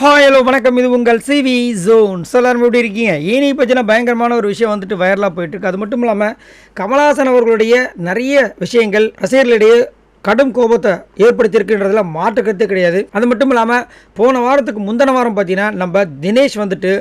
Hi hello வணக்கம். இது உங்கள் சிவி ஜோன் எல்லாரும் எப்படி இருக்கீங்க? இனி பற்றின பயங்கரமான ஒரு விஷயம் வந்துட்டு வைரலாக போயிட்டுருக்கு அது மட்டும் இல்லாமல் கமலஹாசன் அவர்களுடைய நிறைய விஷயங்கள் ரசிகர்களிடையே கடும் கோபத்தை ஏற்படுத்தியிருக்குன்றதுல மாற்று கிடையாது. அது மட்டும் இல்லாமல் போன வாரத்துக்கு முந்தின வாரம் பார்த்தீங்கன்னா நம்ம தினேஷ் வந்துட்டு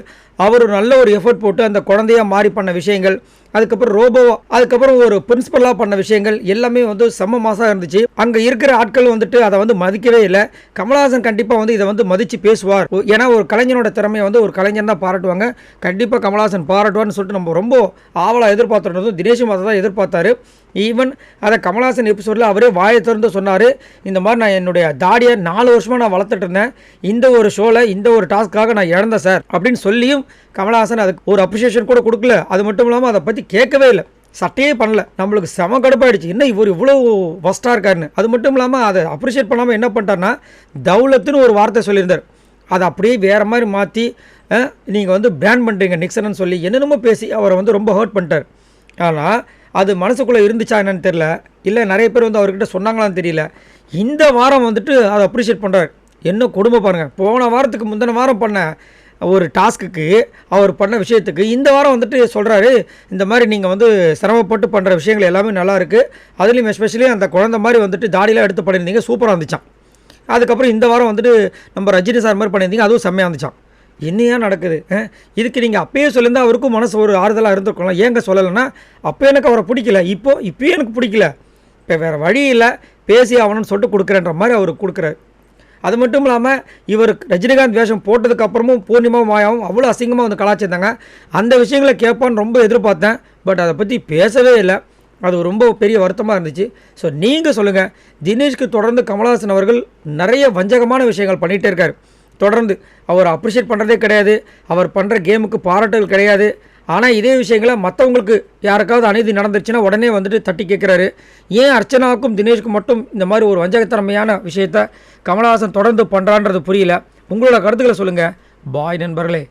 அவர் ஒரு நல்ல ஒரு எஃபர்ட் போட்டு அந்த குழந்தையாக மாறி பண்ண விஷயங்கள் அதுக்கப்புறம் ரோபோ அதுக்கப்புறம் ஒரு பிரின்சிபலாக பண்ண விஷயங்கள் எல்லாமே வந்து செம்ம மாசாக இருந்துச்சு. அங்கே இருக்கிற ஆட்கள் வந்துட்டு அதை வந்து மதிக்கவே இல்லை. கமலஹாசன் கண்டிப்பாக வந்து இதை வந்து மதித்து பேசுவார். ஏன்னா ஒரு கலைஞனோட திறமையை வந்து ஒரு கலைஞன் தான் பாராட்டுவாங்க. கண்டிப்பாக கமலஹாசன் பாராட்டுவார்னு சொல்லிட்டு நம்ம ரொம்ப ஆவலாக எதிர்பார்த்துருந்ததும் தினேஷும் அதை தான் எதிர்பார்த்தாரு. ஈவன் அதை கமலஹாசன் எபிசோடில் அவரே வாயை திறந்து சொன்னார். இந்த மாதிரி நான் என்னுடைய தாடியை நாலு வருஷமாக நான் வளர்த்துட்டு இருந்தேன். இந்த ஒரு ஷோவில் இந்த ஒரு டாஸ்க்காக நான் இழந்தேன் சார். அப்படின்னு சொல்லியும் கமலஹாசன் அதுக்கு ஒரு அப்ரிஷியேஷன் கூட கொடுக்கல. அது மட்டும் இல்லாமல் அதை பற்றி கேட்கவே இல்லை. சட்டையே பண்ணல. நம்மளுக்கு செம கடுப்பாயிடுச்சு. என்ன இவர் இவ்வளோ ஃபஸ்ட்டாக இருக்காருன்னு. அது மட்டும் இல்லாமல் அதை அப்ரிஷியேட் பண்ணாமல் என்ன பண்ணிட்டாருன்னா தௌலத்துன்னு ஒரு வார்த்தை சொல்லியிருந்தார். அதை அப்படியே வேறு மாதிரி மாற்றி நீங்கள் வந்து பேன் பண்ணுறீங்க நிக்சன்னு சொல்லி என்னென்னமோ பேசி அவரை வந்து ரொம்ப ஹர்ட் பண்ணிட்டார். ஆனால் அது மனசுக்குள்ளே இருந்துச்சா என்னன்னு தெரில இல்லை நிறைய பேர் வந்து அவர்கிட்ட சொன்னாங்களான்னு தெரியல. இந்த வாரம் வந்துட்டு அதை அப்ரிஷியேட் பண்ணுறாரு என்ன கொடுமை பாருங்கள் போன வாரத்துக்கு முந்தின வாரம் பண்ண ஒரு டாஸ்க்குக்கு அவர் பண்ண விஷயத்துக்கு இந்த வாரம் வந்துட்டு சொல்கிறாரு இந்த மாதிரி நீங்கள் வந்து சிரமப்பட்டு பண்ணுற விஷயங்கள் எல்லாமே நல்லாயிருக்கு அதுலேயும் எஸ்பெஷலி அந்த குழந்தை மாதிரி வந்துட்டு தாடியெலாம் எடுத்து பண்ணியிருந்தீங்க சூப்பராக இருந்துச்சான் அதுக்கப்புறம் இந்த வாரம் வந்துட்டு நம்ம ரஜினி சார் மாதிரி பண்ணியிருந்தீங்க அதுவும் செம்மையாக இருந்துச்சான் என்னையா நடக்குது? இதுக்கு நீங்கள் அப்பயே சொல்லியிருந்தா அவருக்கும் மனசு ஒரு ஆறுதலாக இருந்திருக்கலாம் ஏங்க சொல்லலைன்னா? அப்போ எனக்கு அவரை பிடிக்கல. இப்போ இப்போயும் எனக்கு பிடிக்கல. இப்போ வேறு வழி இல்லை. பேசி ஆகணும்னு சொல்லிட்டு கொடுக்குறேன்ற மாதிரி அவர் கொடுக்குறாரு. அது மட்டும் இல்லாமல் இவர் ரஜினிகாந்த் வேஷம் போட்டதுக்கப்புறமும் பூர்ணிமாவும் பூர்ணிமா மாயாவும் அவ்வளோ அசிங்கமாக வந்து கலாச்சிருந்தாங்க அந்த விஷயங்களை கேட்பான்னு ரொம்ப எதிர்பார்த்தேன். பட் அதை பற்றி பேசவே இல்லை. அது ரொம்ப பெரிய வருத்தமாக இருந்துச்சு. ஸோ நீங்கள் சொல்லுங்கள் தினேஷ்க்கு தொடர்ந்து கமல்ஹாசன் அவர்கள் நிறைய வஞ்சகமான விஷயங்கள் பண்ணிகிட்டே இருக்கார். தொடர்ந்து அவர் அப்ரிஷியேட் பண்ணுறதே கிடையாது. அவர் பண்ணுற கேமுக்கு பாராட்டுகள் கிடையாது. ஆனால் இதே விஷயங்களை மற்றவங்களுக்கு யாருக்காவது அநீதி நடந்துருச்சுன்னா உடனே வந்துட்டு தட்டி கேட்குறாரு ஏன் அர்ச்சனாவுக்கும் தினேஷ்க்கும் மட்டும் இந்த மாதிரி ஒரு வஞ்சகத்தன்மையான விஷயத்த கமலஹாசன் தொடர்ந்து பண்ணுறான்றது புரியல. உங்களோட கருத்துக்களை சொல்லுங்கள் பாய் நண்பர்களே.